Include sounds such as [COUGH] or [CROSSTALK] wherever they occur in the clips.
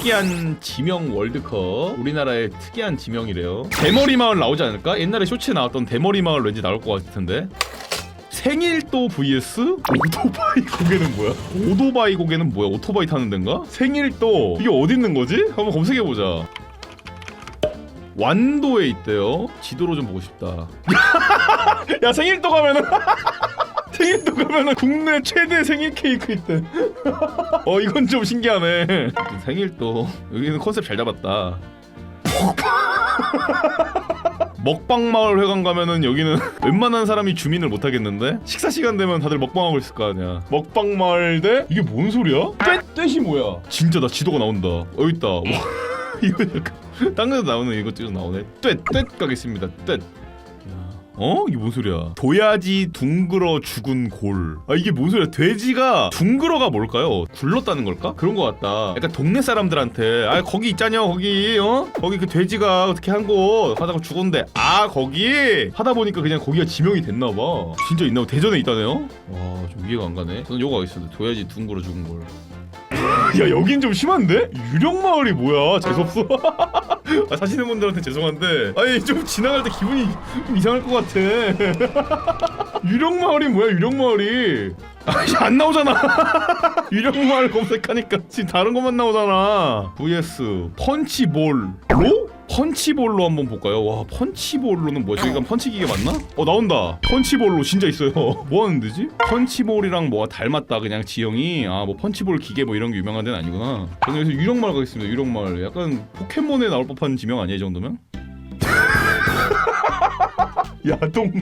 특이한 지명 월드컵 우리나라의 특이한 지명이래요 대머리 마을 나오지 않을까? 옛날에 쇼츠에 나왔던 대머리 마을 왠지 나올 것 같은데 생일도 vs 오토바이 고개는 뭐야? 오토바이 고개는 뭐야? 오토바이 타는 데인가? 생일도 이게 어디 있는 거지? 한번 검색해 보자. 완도에 있대요. 지도로 좀 보고 싶다. [LAUGHS] 야 생일도 가면은 [LAUGHS] 생일 도 가면은 국내 최대 생일 케이크 있대. 어 이건 좀 신기하네. 생일 도 여기는 컨셉 잘 잡았다. 먹방 [LAUGHS] 마을 회관 가면은 여기는 [LAUGHS] 웬만한 사람이 주민을 못 하겠는데 식사 시간 되면 다들 먹방하고 있을 거 아니야. 먹방 마을 대 이게 뭔 소리야? 떼 떼시 뭐야? 진짜 나 지도가 나온다. 여기 있다. [LAUGHS] 와, 이거 약간 딴 데도 나오는 이거 좀 나오네. 떼떼 가겠습니다. 떼. 어? 이게 뭔 소리야? 도야지 둥그러 죽은 골. 아 이게 뭔 소리야? 돼지가 둥그러가 뭘까요? 굴렀다는 걸까? 그런 것 같다. 약간 동네 사람들한테 아 거기 있잖여 거기 어? 거기 그 돼지가 어떻게 한 곳 하다가 죽었는데 아 거기 하다 보니까 그냥 거기가 지명이 됐나 봐. 진짜 있나 봐. 대전에 있다네요? 와 좀 이해가 안 가네. 저는 요거 하겠습니다. 도야지 둥그러 죽은 골. 야 여긴 좀 심한데? 유령 마을이 뭐야? 재수없어. [LAUGHS] 아, 사시는 분들한테 죄송한데 아니 좀 지나갈 때 기분이 좀 이상할 것 같아. [LAUGHS] 유령 마을이 뭐야? 유령 마을이 안 나오잖아. [LAUGHS] 유령 마을 검색하니까 지금 다른 것만 나오잖아. vs 펀치볼로? 펀치볼로 한번 볼까요? 와 펀치볼로는 뭐야? 저기가 펀치기계 맞나? 어 나온다. 펀치볼로 진짜 있어요. [LAUGHS] 뭐 하는 데지? 펀치볼이랑 뭐가 닮았다 그냥 지형이 아 뭐 펀치볼 기계 뭐 이런 게 유명한 데는 아니구나. 저는 여기서 유령마을 가겠습니다. 유령마을 약간 포켓몬에 나올 법한 지명 아니야 이 정도면? [LAUGHS] 야동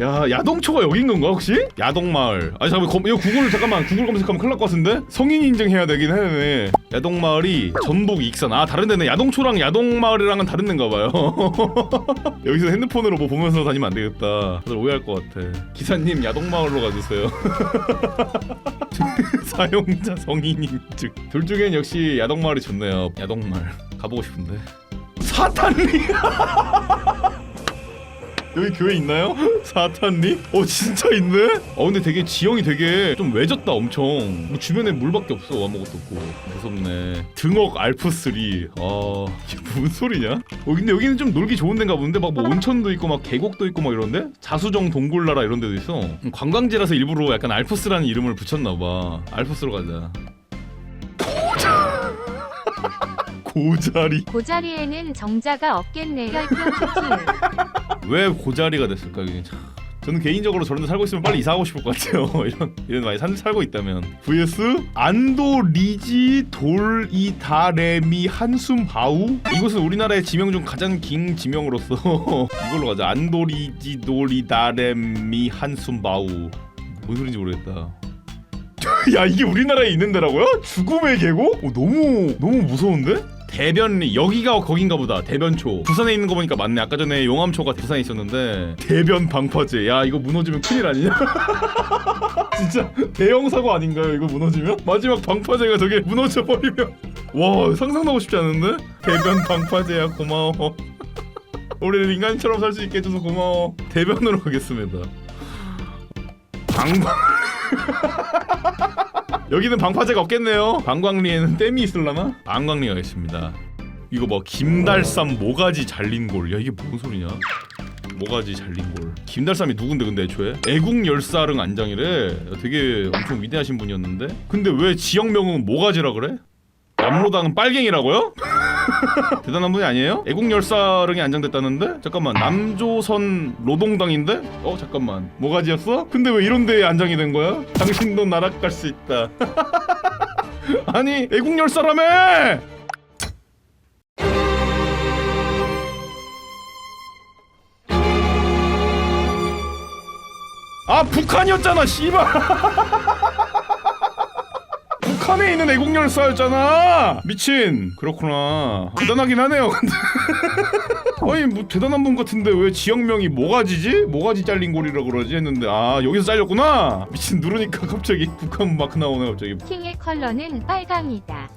야 야동초가 여긴 건가 혹시? 야동마을. 아니 잠깐만 검, 이거 구글 잠깐만 구글 검색하면 큰일 날 것 같은데? 성인 인증해야 되긴 해네. 야동마을이 전북 익산. 아 다른 데네. 야동초랑 야동마을이랑은 다른 데인가 봐요. [LAUGHS] 여기서 핸드폰으로 뭐 보면서 다니면 안 되겠다. 다들 오해할 것 같아. 기사님 야동마을로 가주세요. [LAUGHS] 사용자 성인 인증. 둘 중엔 역시 야동마을이 좋네요. 야동마을. 가보고 싶은데. 사탄리 [LAUGHS] 여기 교회 있나요? [LAUGHS] 사탄리? 어 진짜 있네? 어 근데 되게 지형이 되게 좀 외졌다 엄청 뭐 주변에 물밖에 없어 아무것도 없고 무섭네 등억 알프3 아 이게 무슨 소리냐? 어 근데 여기는 좀 놀기 좋은 데인가 본데 막 뭐 온천도 있고 막 계곡도 있고 막 이런데? 자수정 동굴나라 이런 데도 있어 음, 관광지라서 일부러 약간 알프스라는 이름을 붙였나봐 알프스로 가자 고자리 고자리에는 정자가 없겠네요. [LAUGHS] 왜 고자리가 됐을까 이게 참. 저는 개인적으로 저런 데 살고 있으면 빨리 이사하고 싶을 것 같아요. [LAUGHS] 이런 이런 많이 산 살고 있다면. vs 안도 리지 돌이다레미 한숨 바우. 이곳은 우리나라의 지명 중 가장 긴 지명으로서 [LAUGHS] 이걸로 가자. 안도 리지 돌이다레미 한숨 바우. 뭔 소리인지 모르겠다. 야 이게 우리나라에 있는 데라고요? 죽음의 계곡? 어, 너무 너무 무서운데? 대변리 여기가 거긴가 보다. 대변초. 부산에 있는 거 보니까 맞네. 아까 전에 용암초가 부산에 있었는데. 대변 방파제. 야 이거 무너지면 큰일 아니냐? [LAUGHS] 진짜 대형 사고 아닌가요 이거 무너지면? 마지막 방파제가 저게 무너져 버리면. 와 상상도 하고 싶지 않은데? 대변 방파제야 고마워. [LAUGHS] 우리를 인간처럼 살 수 있게 해줘서 고마워. 대변으로 가겠습니다. 방방 [LAUGHS] 여기는 방파제가 없겠네요. 방광리에는 [LAUGHS] 댐이 있을라나? 방광리 가겠습니다. 이거 뭐 김달삼 모가지 잘린 골. 야 이게 뭔 소리냐? 모가지 잘린 골. 김달삼이 누군데 근데 애초에? 애국 열사릉 안장이래. 되게 엄청 위대하신 분이었는데. 근데 왜 지역 명은 모가지라 그래? 남로당은 빨갱이라고요? [LAUGHS] 대단한 분이 아니에요? 애국 열사릉이 안장됐다는데? 잠깐만 남조선 노동당인데? 어 잠깐만 모가지였어? 근데 왜 이런 데에 안장이 된 거야? 당신도 나락 갈 수 있다 [LAUGHS] 아니 애국 열사라며! 아 북한이었잖아 씨발 [LAUGHS] 북한에 있는 애국 열사였잖아. 미친. 그렇구나. 대단하긴 하네요 근데. [LAUGHS] 아니 뭐 대단한 분 같은데 왜 지역명이 모가지지? 모가지 잘린 골이라 그러지? 했는데 아 여기서 잘렸구나. 미친 누르니까 갑자기 북한 마크 나오네 갑자기. 킹의 컬러는 빨강이다.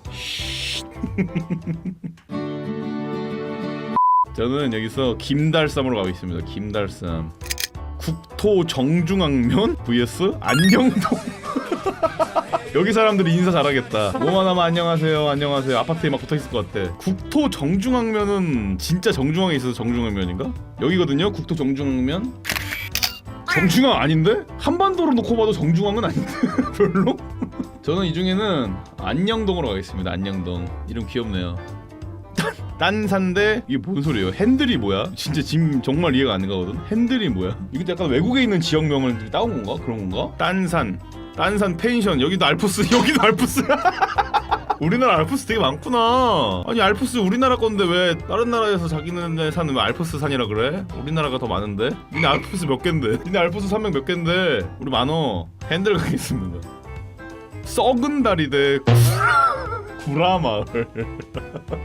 [LAUGHS] 저는 여기서 김달쌈으로 가고 있습니다. 김달쌈 국토 정중앙면? vs 안녕동 [LAUGHS] 여기 사람들이 인사 잘하겠다. 뭐만 하면 안녕하세요, 안녕하세요. 아파트에 막 붙어 있을 것 같아. 국토 정중앙면은 진짜 정중앙에 있어서 정중앙면인가? 여기거든요. 국토 정중앙면. 정중앙 아닌데? 한반도로 놓고 봐도 정중앙은 아닌데 [LAUGHS] 별로? 저는 이 중에는 안녕동으로 가겠습니다. 안녕동 이름 귀엽네요. 딴산데 이게 뭔 소리예요? 핸들이 뭐야? 진짜 지금 정말 이해가 안 가거든. 핸들이 뭐야? 이것도 약간 외국에 있는 지역명을 따온 건가? 그런 건가? 딴산, 딴산 펜션 여기도 알프스, [LAUGHS] 여기도 알프스. [LAUGHS] 우리나라 알프스 되게 많구나. 아니 알프스 우리나라 건데 왜 다른 나라에서 자기네 산은 왜 알프스 산이라 그래? 우리나라가 더 많은데? 니네 알프스 몇 갠데? 니네 알프스 산맥 몇 갠데? 우리 많어. 핸들 가겠습니다. 썩은 다리 대 [LAUGHS] 구라마을.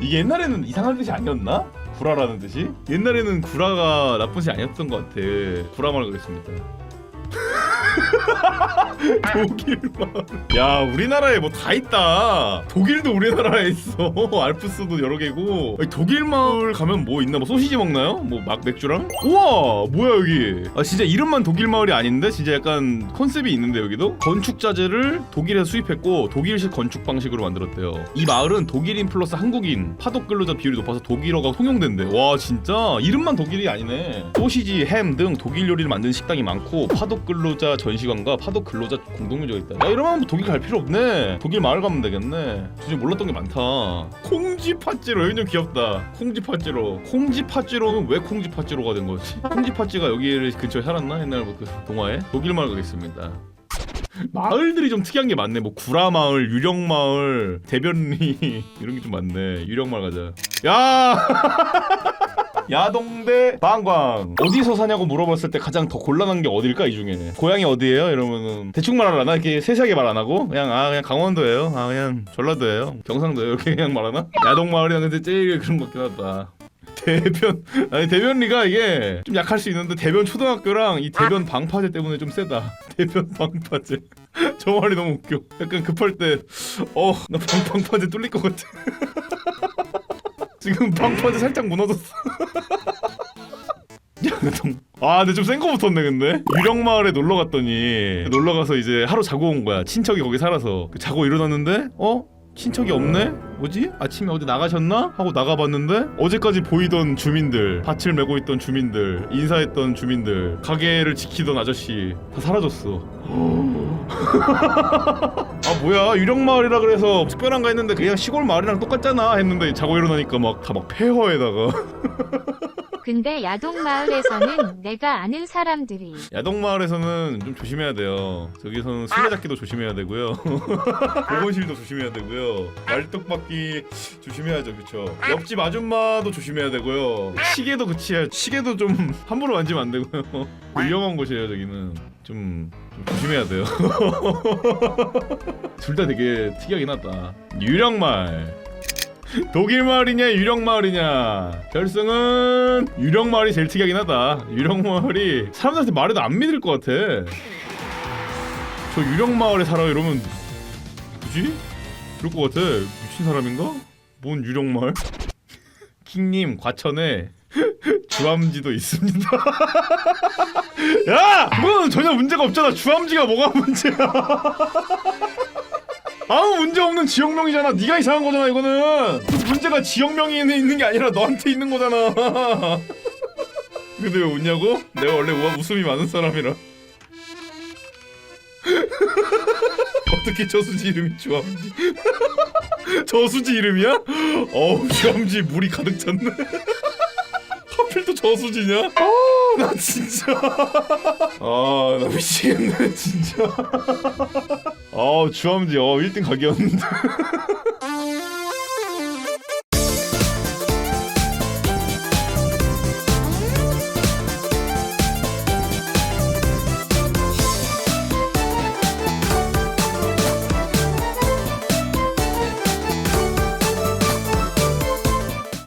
이게 옛날에는 이상한 뜻이 아니었나? 구라라는 뜻이? 옛날에는 구라가 나쁜 뜻이 아니었던 것 같아. 구라마을 가겠습니다. [LAUGHS] 독일 마을. 야 우리나라에 뭐 다 있다. 독일도 우리나라에 있어. [LAUGHS] 알프스도 여러 개고. 아니, 독일 마을 가면 뭐 있나? 뭐 소시지 먹나요? 뭐 막 맥주랑? 우와 뭐야 여기? 아 진짜 이름만 독일 마을이 아닌데 진짜 약간 컨셉이 있는데 여기도 건축 자재를 독일에서 수입했고 독일식 건축 방식으로 만들었대요. 이 마을은 독일인 플러스 한국인 파독 근로자 비율이 높아서 독일어가 통용된대. 와 진짜 이름만 독일이 아니네. 소시지, 햄 등 독일 요리를 만드는 식당이 많고 파독 근로자 전시관과 파독 근로자 공동묘지가 있다. 야 이러면 뭐 독일 갈 필요 없네. 독일 마을 가면 되겠네. 도저히 몰랐던 게 많다. 콩지 팥지로 여기 좀 귀엽다. 콩지 팥지로. 콩지 팥지로는 왜 콩지 팥지로가 된 거지? 콩지 팥지가 여기 근처에 살았나 옛날부터 그 동화에? 독일 마을 가겠습니다. 마을들이 좀 특이한 게 많네. 뭐 구라 마을, 유령 마을, 대변리 [LAUGHS] 이런 게 좀 많네. 유령 마을 가자. 야! [LAUGHS] 야동대 방광. 어디서 사냐고 물어봤을 때 가장 더 곤란한 게 어딜까 이 중에? 고향이 어디예요? 이러면은 대충 말하나? 이렇게 세세하게 말 안 하고? 그냥 아 그냥 강원도예요. 아 그냥 전라도예요. 경상도예요. 이렇게 그냥 말하나? 야동 마을이랑 근데 제일 그런 것 같긴 하다. 대변 [LAUGHS] 아니 대변리가 이게 좀 약할 수 있는데 대변 초등학교랑 이 대변 방파제 때문에 좀 세다. [LAUGHS] 대변 방파제. [LAUGHS] 저 말이 너무 웃겨. 약간 급할 때 어 나 방파제 뚫릴 것 같아 지금 방파제 살짝 무너졌어 [LAUGHS] 야동 아 근데 좀 센 거 붙었네 근데 유령 마을에 놀러 갔더니 놀러 가서 이제 하루 자고 온 거야 친척이 거기 살아서 그 자고 일어났는데 어 친척이 없네? 뭐지? 아침에 어디 나가셨나? 하고 나가봤는데 어제까지 보이던 주민들 밭을 메고 있던 주민들 인사했던 주민들 가게를 지키던 아저씨 다 사라졌어 [GASPS] [LAUGHS] 아 뭐야? 유령 마을이라 그래서 특별한가 했는데 그냥 시골 마을이랑 똑같잖아 했는데 자고 일어나니까 막 다 막 폐허에다가 [LAUGHS] 근데 야동 마을에서는 내가 아는 사람들이 야동마을에서는 좀 조심해야 돼요. 저기서는 술래잡기도 조심해야 되고요. [LAUGHS] 보건실도 조심해야 되고요. 말뚝박기 조심해야죠, 그쵸? 옆집 아줌마도 조심해야 되고요. 시계도 그치야. 시계도 좀 [LAUGHS] 함부로 만지면 안 되고요. 위험한 곳이에요, 저기는. 좀, 좀 조심해야 돼요. [LAUGHS] 둘 다 되게 특이하긴 하다. 유령마을. [LAUGHS] 독일 마을이냐 유령 마을이냐 결승은 유령 마을이 제일 특이하긴 하다 유령 마을이 사람들한테 말해도 안 믿을 것 같아 저 유령 마을에 살아 이러면 뭐지? 그럴 것 같아 미친 사람인가? 뭔 유령 마을? [LAUGHS] 킹님 과천에 [LAUGHS] 주암지도 있습니다 야! 그건 전혀 문제가 없잖아 주암지가 뭐가 문제야 아무 문제 없는 지역명이잖아. 네가 이상한 거잖아. 이거는 문제가 지역명이 있는 게 아니라 너한테 있는 거잖아. [LAUGHS] 근데 왜 웃냐고? 내가 원래 우- 웃음이 많은 사람이라. [LAUGHS] 어떻게 저수지 이름이 주암지? [LAUGHS] 저수지 이름이야? 어우 주암지 물이 가득 찼네. 하필 또 저수지냐? 아, 나 진짜. [LAUGHS] 아, 나 미치겠네, 진짜. 아, 주암지, 어, 1등 각이었는데. [LAUGHS]